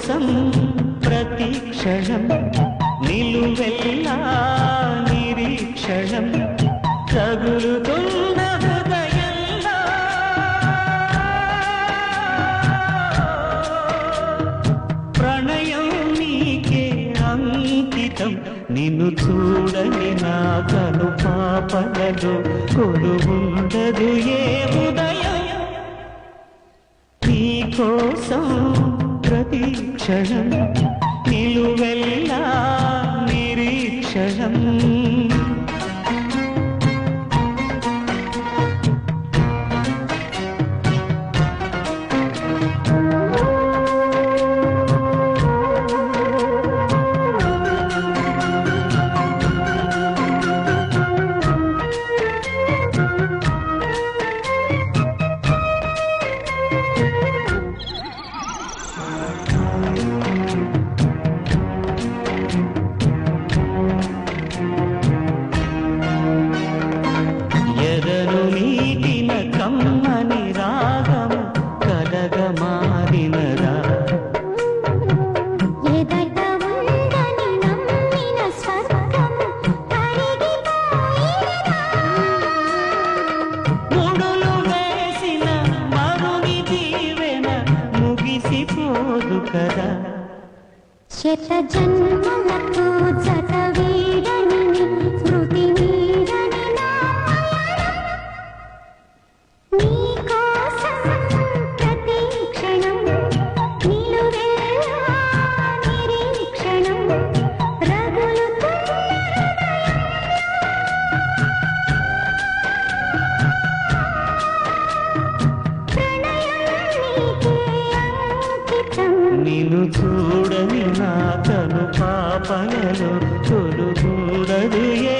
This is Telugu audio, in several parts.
కోసం ప్రతి క్షణం నిలువెల్లా నిరీక్షణం తగులుతున్న హృదయంలో. ప్రణయం నీకే అంకితం నిన్ను చూడని నా కను పాపలలో కొలువుండదు ఏ ఉదయం నీ కోసం ప్రతి క్షణం నిలువెల్లా శత జన్మలకు నిన్ను చూడని నా తను పాపలలో తొలుగూడదు ఏ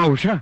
मावशा?